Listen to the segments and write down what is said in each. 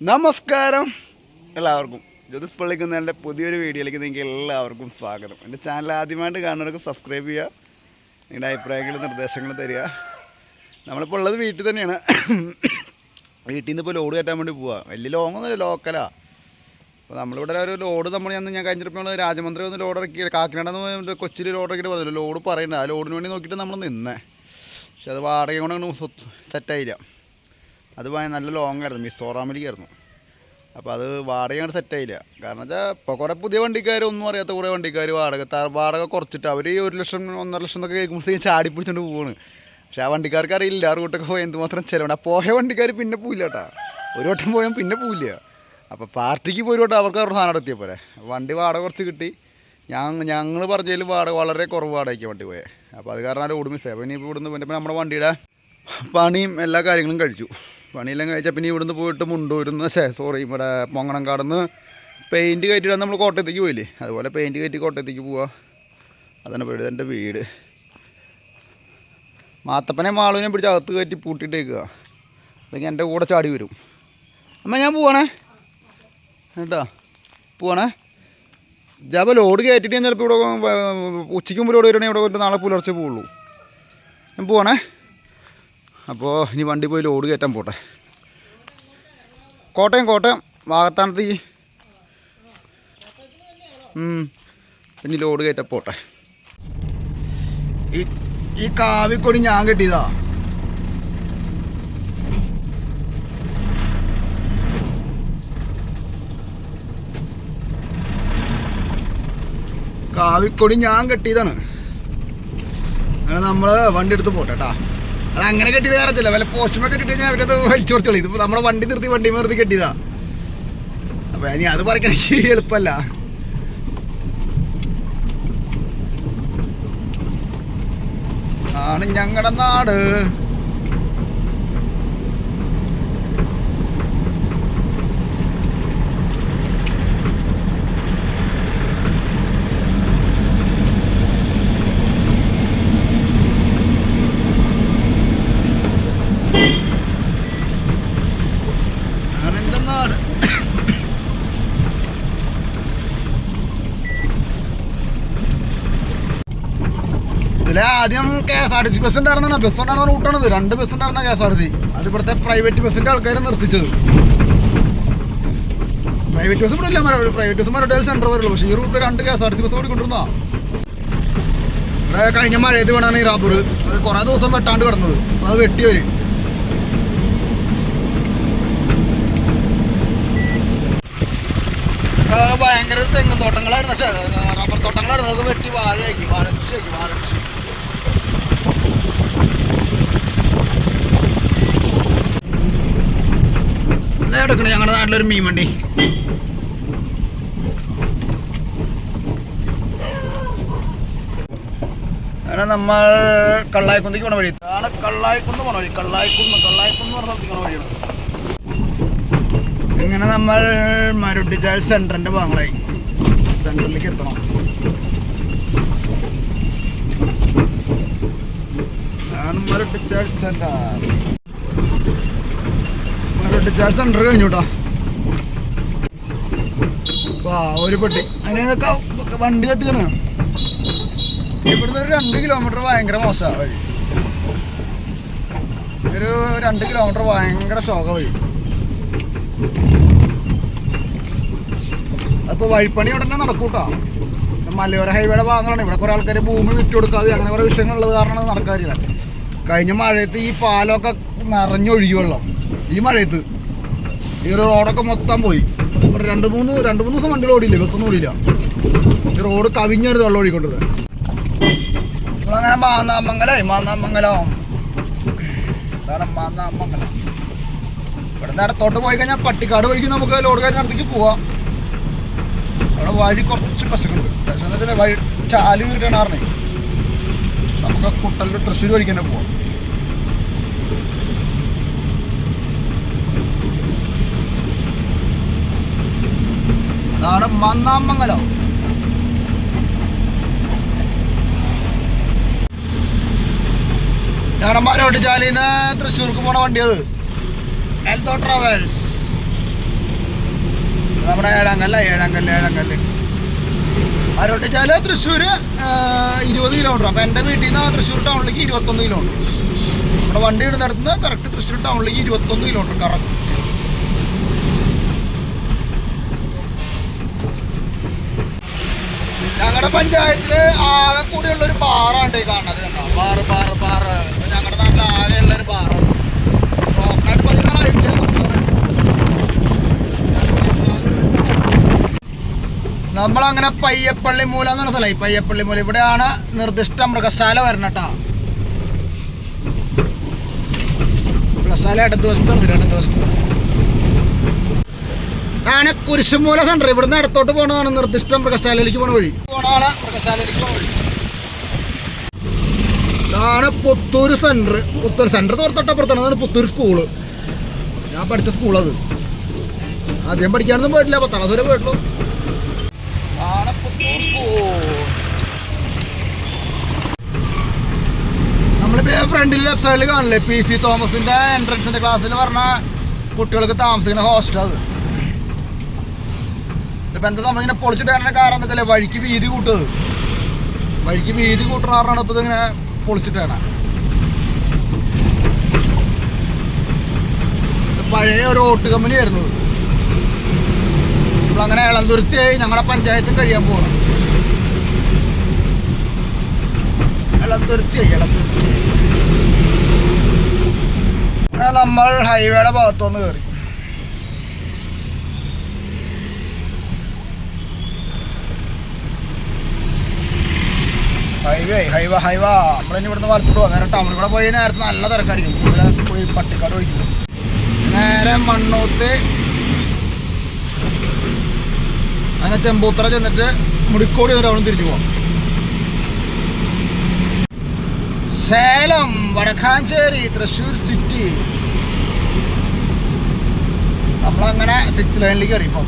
നമസ്കാരം. എല്ലാവർക്കും. ജ്യോതിസ് പള്ളിക്കുന്നതിന്റെ പുതിയൊരു വീഡിയോയിലേക്ക് നിങ്ങൾക്ക് എല്ലാവർക്കും സ്വാഗതം. എന്റെ ചാനൽ ആദ്യമായിട്ട് കാണുന്നവർക്ക് സബ്സ്ക്രൈബ് ചെയ്യുക. നിങ്ങളുടെ അഭിപ്രായങ്ങളും നിർദ്ദേശങ്ങളും തരിക. നമ്മളിപ്പോൾ ഉള്ളത് വീട്ടിൽ തന്നെയാണ്. വീട്ടിൽ നിന്ന് ഇപ്പോൾ ലോഡ് കയറ്റാൻ വേണ്ടി പോവുക വലിയ ലോങ്ങൊന്നുമില്ല ലോക്കലാ. അപ്പോൾ നമ്മളിവിടെ ഒരു ലോഡ് നമ്മൾ ഞാൻ ഞാൻ കഴിഞ്ഞപ്പോൾ രാജമന്ത്രി ഒന്ന് ലോഡ് ഇറക്കി കാക്കിനാട് നിന്ന് കൊച്ചിയിൽ ലോഡ് ഇറക്കിയിട്ട് പറഞ്ഞല്ലോ? ലോഡ് പറയണ്ട. ആ ലോഡിന് വേണ്ടി നോക്കിയിട്ട് നമ്മൾ നിന്നേ. പക്ഷെ അത് വാടക കൊണ്ട് സെറ്റായില്ല അത് വാങ്ങി നല്ല ലോങ് ആയിരുന്നു മിസോറാമിലേക്കായിരുന്നു അപ്പോൾ അത് വാടക അങ്ങോട്ട് സെറ്റായില്ല കാരണം വെച്ചാൽ ഇപ്പോൾ കുറേ പുതിയ വണ്ടിക്കാർ ഒന്നും അറിയാത്ത കുറേ വണ്ടിക്കാർ വാടക വാടക കുറച്ചിട്ട് അവർ ഒരു ലക്ഷം ഒന്നര ലക്ഷം എന്നൊക്കെ കേൾക്കുമ്പോഴത്തേക്കും ചാടി പിടിച്ചുകൊണ്ട് പോവാണ്. പക്ഷെ ആ വണ്ടിക്കാർക്ക് അറിയില്ല ആ റൂട്ടൊക്കെ പോയി എന്തുമാത്രം ചിലവുണ്ട് ആ പോയ വണ്ടിക്കാർ പിന്നെ പോയില്ല കേട്ടാ. ഒരു വട്ടം പോയാൽ പിന്നെ പോയില്ല അപ്പോൾ പാർട്ടിക്ക് പോയി വട്ടം അവർക്ക് അവരുടെ സാധനം എത്തിയ പോലെ വണ്ടി വാടക കുറച്ച് കിട്ടി. ഞാൻ ഞങ്ങൾ പറഞ്ഞതിൽ വാടക വളരെ കുറവ് വാടകയ്ക്ക് വണ്ടി പോയത് അപ്പോൾ അത് കാരണം അവിടെ ഓടുമ്പോൾ സേവനിപ്പോൾ ഇവിടുന്ന് പിന്നെ നമ്മുടെ വണ്ടിയുടെ പണിയും എല്ലാ കാര്യങ്ങളും കഴിച്ചു. പണിയെല്ലാം കഴിച്ചാൽ പിന്നെ ഇവിടുന്ന് പോയിട്ട് മുണ്ടൂരുന്ന് ശേ സോറി ഇവിടെ പൊങ്ങണംകാടുന്ന് പെയിന്റ് കയറ്റിട്ട് നമ്മൾ കോട്ടയത്തേക്ക് പോയില്ലേ? അതുപോലെ പെയിന്റ് കയറ്റി കോട്ടയത്തേക്ക് പോവാ. അതാണ് പേടി എന്റെ വീട്. മാത്തപ്പനെ മാളുവിനെ പിടിച്ച് അകത്ത് കയറ്റി പൂട്ടിയിട്ടേക്കുക അല്ലെങ്കിൽ എന്റെ കൂടെ ചാടി വരും. അമ്മ ഞാൻ പോവാണേ. കേട്ടോ? പോവാണേ. ജാബ ലോഡ് കയറ്റിട്ട് ഞാൻ ചിലപ്പോൾ ഇവിടെ ഉച്ചയ്ക്ക് മുമ്പ് ലോഡ് വരണേ ഇവിടെ നാളെ പുലർച്ചെ പോവുള്ളൂ. ഞാൻ പോവാണേ. അപ്പോൾ ഇനി വണ്ടി പോയി ലോഡ് കയറ്റാൻ പോട്ടെ. കോട്ടയം കോട്ടയം വാഗത്താനത്തേക്ക് ഉം. ഇനി ലോഡ് കയറ്റാൻ പോട്ടെ. ഈ ഈ കാവിക്കൊടി ഞാൻ കെട്ടിയതാ. കാവിക്കൊടി ഞാൻ കെട്ടിയതാണ്. അങ്ങനെ നമ്മൾ വണ്ടി എടുത്ത് പോട്ടെ കേട്ടാ അത് അങ്ങനെ കെട്ടിയത് കാര്യത്തില്ല വല്ല പോസ്റ്റ്മൊക്കെ കിട്ടി കഴിഞ്ഞാൽ അവരത് വലിച്ചു കൊടുത്തോളൂ ഇതിപ്പോൾ നമ്മുടെ വണ്ടി നിർത്തി വണ്ടി നിർത്തി കെട്ടിയതാ. അപ്പോൾ ഇനി അത് പറയണെങ്കിൽ എളുപ്പമല്ല. ആണ് ഞങ്ങളുടെ നാട് ആണ് എന്റെ നാട് ഇതിലെ ആദ്യം K S R T C bus ഉണ്ടായിരുന്ന ബസ് ഉണ്ടായിരുന്ന റൂട്ടാണത് രണ്ട് ബസ് ഉണ്ടായിരുന്ന K S R T C. അത് ഇവിടുത്തെ പ്രൈവറ്റ് ബസ്സിന്റെ ആൾക്കാരെ നിർത്തിച്ചത്. പ്രൈവറ്റ് ബസ് ഇവിടെ ഇല്ല മര- പ്രൈവറ്റ് ബസ് മരുടെ സെന്റർ വരുള്ളൂ പക്ഷേ ഈ റൂട്ടിൽ രണ്ട് K S R T C bus കൂടി കൊണ്ടുവന്നാ ഇവിടെ കഴിഞ്ഞ മഴയത്ത് വേണമാണ് ഈ റാബർ കുറേ ദിവസം വെട്ടാണ്ട് കിടന്നത്. അത് വെട്ടിയവര് ഭയങ്കര തെങ്ങും തോട്ടങ്ങളായിരുന്നു. പക്ഷേ റബ്ബർ തോട്ടങ്ങളായിരുന്നു. അത് വെട്ടി വാഴയാക്കി. വാഴ കൃഷിയാക്കി വാഴ കൃഷി. എടുക്കണേ ഞങ്ങളുടെ നാട്ടിലൊരു മീൻ വണ്ടി. നമ്മൾ കള്ളായിക്കുന്നിക്ക് പോണ വഴി. ഇതാണ് കള്ളായിക്കുന്ന് പോണ വഴി. കള്ളായിക്കുന്ന് കള്ളായിക്കുന്ന് പറഞ്ഞ സ്ഥലത്തേക്ക് വഴിയാണ്. ഇങ്ങനെ നമ്മൾ മരുട്ടിച്ചാൽ സെന്ററിന്റെ ഭാഗങ്ങളായി. സെന്ററിലേക്ക് എത്തണം. ആണ് മരുട്ടിച്ചാൽ സെന്റർ. മരുട്ടിച്ചാൽ സെന്റർ കഴിഞ്ഞു വാ ഒരു പെട്ടി. അതിനൊക്കെ വണ്ടി തട്ടുകയാണ് ഇവിടുന്ന് ഒരു രണ്ട് കിലോമീറ്റർ ഭയങ്കര മോശമാണ് വഴി. ഒരു രണ്ട് കിലോമീറ്റർ ഭയങ്കര ശോക വഴി. അപ്പോൾ വഴിപ്പണി ഇവിടെ തന്നെ നടക്കൂട്ടോ. മലയോര ഹൈവേയുടെ ഭാഗങ്ങളാണ്. ഇവിടെ കുറേ ആൾക്കാർ ഭൂമി വിറ്റ് കൊടുക്കാതെ അങ്ങനെ കുറേ വിഷയങ്ങളുള്ളത് കാരണം നടക്കാറില്ല. കഴിഞ്ഞ മഴയത്ത് ഈ പാലമൊക്കെ നിറഞ്ഞൊഴുകി വെള്ളം. ഈ മഴയത്ത്. ഈ റോഡൊക്കെ മൊത്തം പോയി. ഒരു രണ്ട് മൂന്ന് രണ്ട് മൂന്ന് ദിവസം വണ്ടികൾ ഓടിയില്ല? ബസ്സൊന്നും ഓടിയില്ല. ഈ റോഡ് കവിഞ്ഞൊരു വെള്ളം ഓടിക്കൊണ്ടത് നമ്മളങ്ങനെ മാന്നാമംഗലേ മാന്നാമംഗലം. ഇതാണ് മാന്നാമംഗലം. ഇവിടുന്ന് ഇടത്തോട്ട് പോയി കഴിഞ്ഞാൽ പട്ടിക്കാട് വഴിക്ക് നമുക്ക് ലോഡ് കാര്യം അടുത്തേക്ക് പോവാം. അവിടെ വഴി കുറച്ച് പശക്കുണ്ട് വെച്ചാൽ വഴി ചാൽ കിട്ടണ നമുക്ക് കുട്ടലിൽ തൃശ്ശൂർ വഴിക്ക് തന്നെ പോവാം. അതാണ് മന്നാമംഗലം. ഞങ്ങളുടെ ചാലി ചാലിന്ന് തൃശ്ശൂർക്ക് പോണ വണ്ടി അത് ഹെൽത്തോ ട്രാവൽസ് നമ്മുടെ ഏഴാങ്കല്ല ഏഴാങ്കല്ല് ഏഴാങ്കല്ല്. അരോട്ടിച്ചാൽ തൃശ്ശൂര് ഇരുപത് കിലോമീറ്റർ അപ്പോൾ എന്റെ വീട്ടിൽ നിന്ന് തൃശ്ശൂർ ടൗണിലേക്ക് ഇരുപത്തൊന്ന് കിലോമീറ്റർ നമ്മുടെ വണ്ടി ഇടുന്നിടത്തുനിന്ന് കറക്റ്റ് തൃശ്ശൂർ ടൗണിലേക്ക് ഇരുപത്തൊന്ന് കിലോമീറ്റർ കറക്റ്റ്. ഞങ്ങളുടെ പഞ്ചായത്തിൽ ആകെ കൂടിയുള്ള ഒരു ബാറാണ് ഈ കാണുന്നത് കണ്ടോ ബാറ് ബാറ് ബാറ്. ഞങ്ങളുടെ നാട്ടിൽ ആകെ ഉള്ള ഒരു ബാറ്. നമ്മളങ്ങനെ പയ്യപ്പള്ളി മൂല എന്ന് പറഞ്ഞ സ്ഥലം. ഈ പയ്യപ്പള്ളി മൂല ഇവിടെയാണ് നിർദ്ദിഷ്ട മൃഗശാല വരണട്ടാ മൃഗശാല ഇടതുവശത്തുണ്ട് ഇടതുവശത്ത് ആണ് കുരിശുമൂല സെന്റർ. ഇവിടുന്ന് ഇടത്തോട്ട് പോകണതാണ് നിർദ്ദിഷ്ട മൃഗശാലയിലേക്ക് പോണ വഴി. പോണാണ് മൃഗശാലയിലേക്ക് പോണ വഴി. ഇതാണ് പുത്തൂർ സെന്റർ. പുത്തൂർ സെന്റർ തോർത്തൊട്ടപ്പുറത്താണ്. അതാണ് പുത്തൂർ സ്കൂൾ. ഞാൻ പഠിച്ച സ്കൂളത്. ആദ്യം പഠിക്കാനൊന്നും പോയിട്ടില്ല. പത്താം ക്ലാസ് വരെ പോയിട്ടുള്ളൂ. ആണ് പുത്തൂർ സ്കൂൾ. നമ്മളിപ്പോ ഫ്രണ്ടിൽ ലെഫ്റ്റ് സൈഡിൽ കാണില്ലേ പി സി തോമസിന്റെ എൻട്രൻസിന്റെ ക്ലാസ്സിൽ പറഞ്ഞ കുട്ടികൾക്ക് താമസിക്കുന്ന ഹോസ്റ്റൽ അത്. ഇപ്പൊ എന്താ സംഭവം? ഇങ്ങനെ പൊളിച്ചിട്ടാണ് കാരണം എന്താ വഴിക്ക് വീതി കൂട്ടത് വഴിക്ക് വീതി കൂട്ടണ കാരണമാണ് ഇപ്പൊ ഇതിങ്ങനെ പൊളിച്ചിട്ടാണ് പഴയ ഒരു ഓട്ട് കമ്പനി ആയിരുന്നു നമ്മൾ അങ്ങനെ ഇളന്തുരുത്തിയായി ഞങ്ങളുടെ പഞ്ചായത്തും കഴിയാൻ പോകണം ഇളന്തുരുത്തിയായി ഇളന്തുരുത്തി അങ്ങനെ നമ്മൾ ഹൈവേയുടെ ഭാഗത്തുനിന്ന് കയറി ഹൈവേ ഹൈവ ഹൈവ നമ്മളിനി ഇവിടുന്ന് വലത്തോട്ട് പോകും. നേരെ ടൗണിൽ കൂടെ പോയി നേരത്തെ നല്ല തിരക്കായിരിക്കും. കൂടുതൽ പോയി പട്ടിക്കാട് ഒഴിക്കും നേരെ മണ്ണൂത്ത് അങ്ങനെ ചെമ്പൂത്തറ ചെന്നിട്ട് മുടിക്കോടി വരെ അവിടെ തിരിച്ചു പോകാം സേലം വടക്കാഞ്ചേരി തൃശ്ശൂർ സിറ്റി നമ്മളങ്ങനെ സിക്സ് ലൈനിലേക്ക് കയറി ഇപ്പം.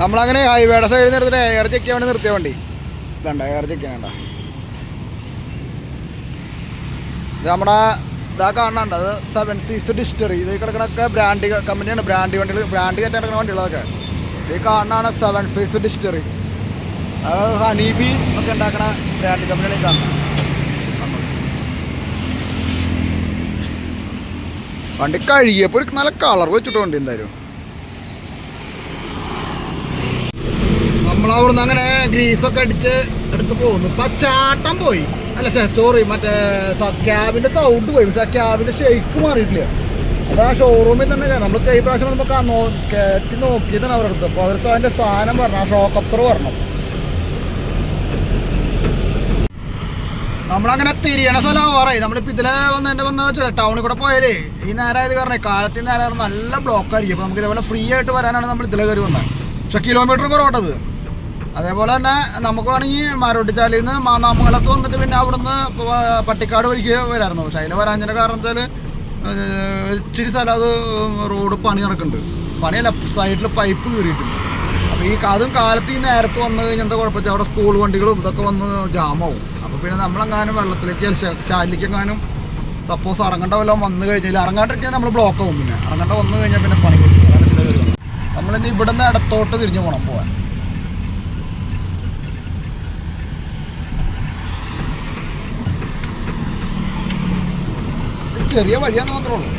നമ്മളങ്ങനെ ഹൈവേയുടെ സൈഡിൽ നിർത്തിട്ട് എയർ ചെക്ക് ചെയ്യാൻ വേണ്ടി നിർത്തിയ വണ്ടി. ഇതണ്ട എയർ ചെക്ക് ചെയ്യാൻ വേണ്ട. ഇത് നമ്മുടെ ഇതാ കാണാണ്ട് അത് സെവൻ സീസ് ഡിസ്റ്ററി ഇത് കിടക്കണൊക്കെ ബ്രാൻഡ് കമ്പനിയാണ് ബ്രാൻഡ് വണ്ടികൾ ബ്രാൻഡ് കയറ്റാൻ കിടക്കുന്ന വണ്ടികളൊക്കെ. ഇത് കാണാണ് സെവൻ സീസ് ഡിസ്റ്ററി അത് ഹണീബി ഒക്കെ ഉണ്ടാക്കണ ബ്രാൻഡ് കമ്പനിയാണ് കാണുന്നത്. വണ്ടി കഴുകിയപ്പോൾ ഒരു നല്ല കളർ വെച്ചിട്ട് വണ്ടി എന്തായാലും. നമ്മളവിടുന്ന് അങ്ങനെ ഗ്രീസൊക്കെ അടിച്ച് എടുത്ത് പോകുന്നു ഇപ്പൊ ചാട്ടം പോയി. അല്ല സോറി മറ്റേ ക്യാബിന്റെ സൗണ്ട് പോയി. പക്ഷെ ആ ക്യാബിന്റെ ഷെയ്ക്ക് മാറിയിട്ടില്ല. അപ്പോൾ ആ ഷോറൂമിൽ തന്നെ നമ്മൾ കൈ പ്രാവശ്യം നമുക്ക് കയറ്റി നോക്കിയതാണ് അവരുടെ അടുത്ത്. അപ്പൊ അവർക്ക് അതിന്റെ സ്ഥാനം പറഞ്ഞു ആ ഷോക്ക് അപ്സർ പറഞ്ഞു. നമ്മളങ്ങനെ തിരിയണ സ്ഥലം പറയും. നമ്മളിപ്പോൾ ഇതിലെ വന്ന് എന്റെ വന്ന് വെച്ചാൽ ടൗണിൽ കൂടെ പോയാലേ ഈ നേരമായത് കാരണം കാലത്തിൽ നേരം നല്ല ബ്ലോക്ക് ആയിരിക്കും. അപ്പോൾ നമുക്ക് ഇതേപോലെ ഫ്രീ ആയിട്ട് വരാനാണ് നമ്മൾ ഇതിലെ കയറി വന്നത്. പക്ഷേ കിലോമീറ്റർ കുറവട്ടത് അതേപോലെ തന്നെ നമുക്ക് വേണമെങ്കിൽ മാരോട്ടിച്ചാലിൽ നിന്ന് മാന്നാമംഗലത്ത് വന്നിട്ട് പിന്നെ അവിടുന്ന് പട്ടിക്കാട് വഴിക്ക് വരായിരുന്നു. പക്ഷെ അതിൽ വരാഞ്ഞതിന്റെ വെച്ചാൽ ഇച്ചിരി സ്ഥലം അത് റോഡ് പണി നടക്കുന്നുണ്ട്. പണിയല്ല സൈഡിൽ പൈപ്പ് കീറിയിട്ടുണ്ട്. അപ്പോൾ ഈ അതും കാലത്ത് ഈ നേരത്ത് വന്നു കഴിഞ്ഞാൽ കുഴപ്പമില്ല അവിടെ സ്കൂൾ വണ്ടികളും ഇതൊക്കെ വന്ന് ജാമാവും. അപ്പോൾ പിന്നെ നമ്മളെങ്ങാനും വെള്ളത്തിലേക്ക് ചാലിലേക്കെങ്ങാനും സപ്പോസ് ഇറങ്ങേണ്ട വല്ലതും വന്നു കഴിഞ്ഞാൽ ഇറങ്ങാണ്ടിരിക്കാൻ നമ്മൾ ബ്ലോക്ക് ആവും പിന്നെ. ഇറങ്ങേണ്ട വന്നു കഴിഞ്ഞാൽ പിന്നെ പണി കിട്ടും. അതാണ് നമ്മളിനി ഇവിടുന്ന് ഇടത്തോട്ട് തിരിഞ്ഞു പോകണം പോകാൻ ഇത് ചെറിയ വഴിയാന്ന് മാത്രമേ ഉള്ളൂ.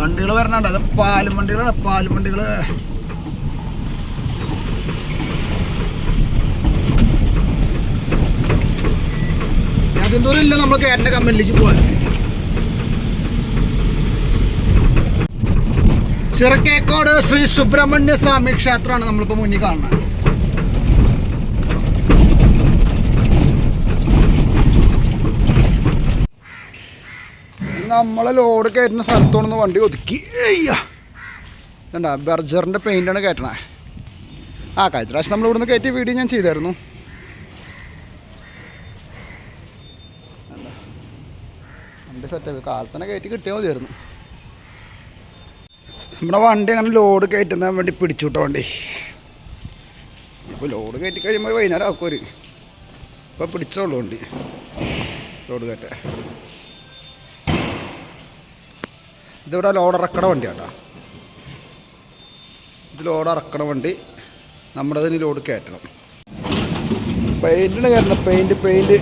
വണ്ടികൾ വരണുണ്ട്. അത് പാലും വണ്ടികളാണ്. പാലും വണ്ടികൾ അതെന്തോരം ഇല്ല നമ്മൾ കയറിന്റെ കമ്പനിയിലേക്ക് പോകാൻ. ചിറക്കേക്കോട് ശ്രീ സുബ്രഹ്മണ്യ സ്വാമി ക്ഷേത്രമാണ് നമ്മളിപ്പോൾ മുന്നിൽ കാണുന്നത്. നമ്മളെ ലോഡ് കയറ്റുന്ന സ്ഥലത്തോടൊന്ന് വണ്ടി ഒതുക്കി. വേണ്ട ബർജറിന്റെ പെയിന്റാണ് കയറ്റണേ. ആ കഴിഞ്ഞ പ്രാവശ്യം നമ്മൾ ഇവിടുന്ന് കയറ്റിയ വീഡിയോ ഞാൻ ചെയ്തായിരുന്നു? വണ്ടി സെറ്റാക്കി കാലത്തന്നെ കയറ്റി കിട്ടിയാൽ മതിയായിരുന്നു. നമ്മുടെ വണ്ടി അങ്ങനെ ലോഡ് കയറ്റുന്നതിന് വേണ്ടി പിടിച്ചു പിടിച്ചുവിട്ട വണ്ടി. ഇപ്പോൾ ലോഡ് കയറ്റി കഴിയുമ്പോൾ വൈകുന്നേരം ആക്കും ഒരു ഇപ്പോൾ പിടിച്ചോളൂ വണ്ടി. ലോഡ് കയറ്റ ഇതിവിടെ ലോഡ് ഇറക്കണ വണ്ടിയാട്ടോ. ഇത് ലോഡ് ഇറക്കണ വണ്ടി. നമ്മുടെ ഇതിന് ലോഡ് കയറ്റണം. പെയിന്റിന് കയറണം. പെയിന്റ് പെയിന്റ്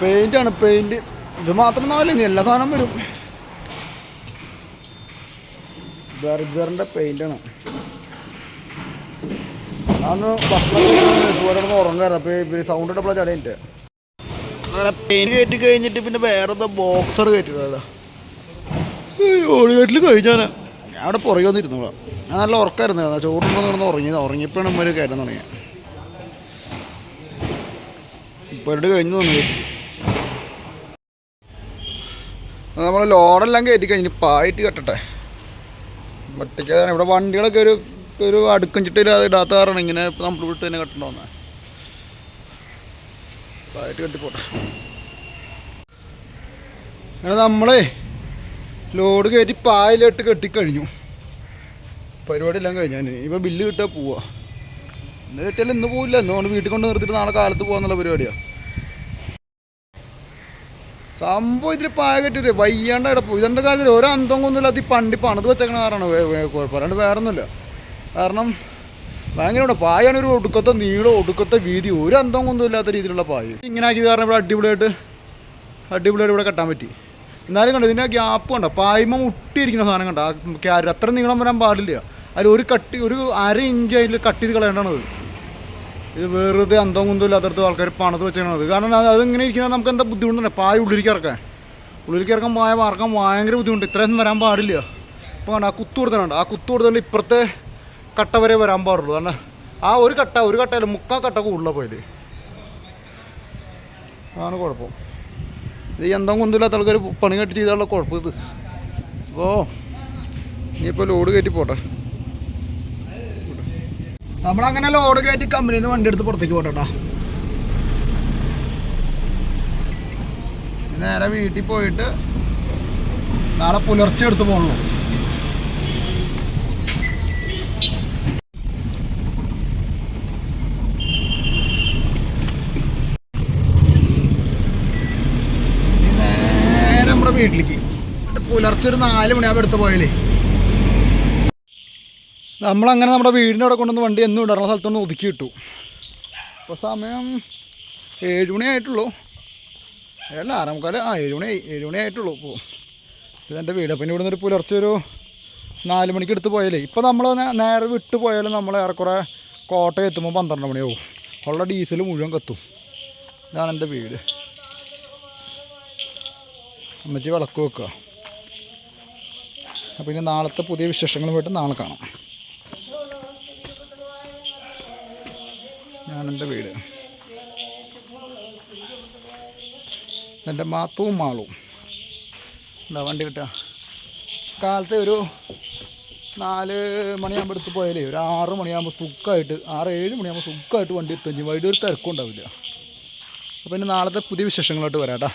പെയിന്റാണ് പെയിന്റ് ഇത് മാത്രം നാല് ഇനി എല്ലാ സാധനം വരും. ബർജറിന്റെ പെയിന്റാണ് അന്ന് ഭക്ഷണം ഉറങ്ങാറ് അപ്പോൾ ഇവർ സൗണ്ട് ഇട്ടപ്പോൾ ചടയിട്ട് അങ്ങനെ പെയിന്റ് കയറ്റി കഴിഞ്ഞിട്ട് പിന്നെ വേറെ എന്താ ബോക്സർ കയറ്റിടാ ഓടി കയറ്റിൽ കഴിഞ്ഞാനാ. ഞാൻ അവിടെ പുറകെ വന്നിരുന്നോളാം ഞാൻ നല്ല ഉറക്കമായിരുന്നു ചോറിന് കിടന്ന് ഉറങ്ങിയത്. ഉറങ്ങിയപ്പോഴാണ് ഇമ്മര് കയറ്റാൻ തുടങ്ങിയത് ഇപ്പൊ കഴിഞ്ഞു തോന്നി നമ്മൾ ലോഡെല്ലാം കയറ്റി കഴിഞ്ഞ് പായിട്ട് കെട്ടട്ടെ. ഒറ്റയ്ക്കാണ് ഇവിടെ വണ്ടികളൊക്കെ ഒരു ഒരു അടുക്കും ചിട്ടിൽ അത് ഇടാത്ത കാരണം ഇങ്ങനെ നമ്മൾ വിട്ട് തന്നെ കെട്ടണമെന്ന് പായിട്ട് കെട്ടിപ്പോട്ടെ അങ്ങനെ നമ്മളെ ലോഡ് കയറ്റി പായലിട്ട് കെട്ടിക്കഴിഞ്ഞു. പരിപാടി എല്ലാം കഴിഞ്ഞു ഇപ്പം ബില്ല് കിട്ടാൻ പോവാ. ഇന്ന് കെട്ടിയാലും ഇന്ന് പോവില്ല. എന്നുകൊണ്ട് വീട്ടിൽ കൊണ്ട് നിർത്തിയിട്ട് നാളെ കാലത്ത് പോകാന്നുള്ള പരിപാടിയാണ് സംഭവം ഇതിൽ പായ കെട്ടിട്ട് വയ്യാണ്ട് കിടപ്പു ഇതെന്താ കാര്യത്തിൽ ഒരു അന്തം കൊന്നുമില്ല. അത് ഈ പണ്ടി പണിത് വെച്ചേക്കണ കാരണമാണ്. കുഴപ്പമില്ലാണ്ട് വേറെ ഒന്നുമില്ല കാരണം ഭയങ്കര പായാണ് ഒരു ഒടുക്കത്തെ നീളം ഒടുക്കത്തെ വീതി. ഒരു അന്തം കൊന്നും ഇല്ലാത്ത രീതിയിലുള്ള പായ. ഇങ്ങനെ ആക്കിയത് കാരണം ഇവിടെ അടിപൊളിയായിട്ട് അടിപൊളിയായിട്ട് ഇവിടെ കെട്ടാൻ പറ്റി. എന്നാലും കണ്ടു ഇതിന്റെ ഗ്യാപ്പ് കണ്ട? പായ്മ മുട്ടിയിരിക്കുന്ന സാധനം കണ്ടോ? ക്യാരറ്റ് അത്ര നീളം വരാൻ പാടില്ല. അതിൽ ഒരു കട്ടി ഒരു അര ഇഞ്ച് അതിൽ കട്ട് ചെയ്ത് കളയേണ്ടത് ഇത് വെറുതെ അന്തം കുന്തം ഇല്ലാത്തടത്ത് ആൾക്കാർ പണത് വെച്ചാണത് കാരണം അത് അതിങ്ങനെ ഇരിക്കുന്നത് നമുക്ക് എന്താ ബുദ്ധിമുട്ടുണ്ട്? പായ ഉള്ളിലേക്ക് ഇറക്കാൻ. ഉള്ളിലേക്ക് ഇറക്കാൻ പായ വറക്കാൻ ഭയങ്കര ബുദ്ധിമുട്ട് ഇത്രയൊന്നും വരാൻ പാടില്ല. അപ്പോൾ കണ്ട ആ കുത്തു കൊടുത്തിട്ടുണ്ട്. ആ കുത്തു കൊടുത്തുകൊണ്ട് ഇപ്പുറത്തെ കട്ട വരെ വരാൻ പാടുള്ളൂ. കാരണം ആ ഒരു കട്ട ഒരു കട്ടയല്ല മുക്കാൽ കട്ട കൂടുതലാണ് പോയത്. അതാണ് കുഴപ്പം. ഈ അന്തം കുന്തില്ലാത്ത ആൾക്കാർ പണി കെട്ടി ചെയ്താലുള്ള കുഴപ്പം ഇത്. അപ്പോൾ ഇനിയിപ്പോൾ ലോഡ് കയറ്റി പോട്ടെ. നമ്മളങ്ങനെ ലോഡ് കയറ്റി കമ്പനിയിൽ നിന്ന് വണ്ടി എടുത്ത് പുറത്തേക്ക് പോട്ടെട്ടാ. നേരെ വീട്ടിൽ പോയിട്ട് നാളെ പുലർച്ചെ എടുത്ത് പോകണല്ലോ നേരെ നമ്മുടെ വീട്ടിലേക്ക്. പുലർച്ചെ ഒരു നാല് മണിയാകുമ്പോൾ എടുത്ത് പോയാലേ. നമ്മളങ്ങനെ നമ്മുടെ വീടിന്റെ അവിടെ കൊണ്ടുവന്ന് വണ്ടി എന്നും ഇടാറുള്ള സ്ഥലത്തൊന്ന് ഒതുക്കി ഇട്ടു. ഇപ്പോൾ സമയം ഏഴ് ആയിട്ടുള്ളൂ. ഏഴല്ല ആറാമുക്കാൽ ആ ഏഴ് മണി ഏഴ് മണി ആയിട്ടുള്ളൂ ഇപ്പോൾ വീട്. അപ്പം ഇവിടുന്ന് ഒരു പുലർച്ചെ ഒരു നാല് മണിക്ക് എടുത്ത് പോയാലേ. ഇപ്പോൾ നമ്മൾ നേരെ വിട്ട് പോയാലും നമ്മൾ ഏറെക്കുറെ കോട്ടയം എത്തുമ്പോൾ പന്ത്രണ്ട് മണിയാവും ഉള്ള ഡീസൽ മുഴുവൻ കത്തും. ഇതാണ് എന്റെ വീട്. അമ്മച്ചി വിളക്ക് വെക്കുക. അപ്പോൾ ഇനി നാളത്തെ പുതിയ വിശേഷങ്ങളുമായിട്ട് നാളെ കാണാം. ഞാൻ വീട്. എന്റെ മാത്തവും മാളും. എന്താ വണ്ടി കിട്ടുക? കാലത്തെ ഒരു നാല് മണിയാകുമ്പോൾ എടുത്ത് പോയാലേ ഒരു ആറ് മണിയാകുമ്പോൾ സുഖമായിട്ട് ആറ് ഏഴ് മണിയാകുമ്പോൾ സുഖമായിട്ട് വണ്ടി എത്തുകയും ചെയ്യും വൈകിട്ട് ഒരു തിരക്കും ഉണ്ടാവില്ല. അപ്പോൾ ഇനി നാളത്തെ പുതിയ വിശേഷങ്ങളായിട്ട് വരാം കേട്ടോ.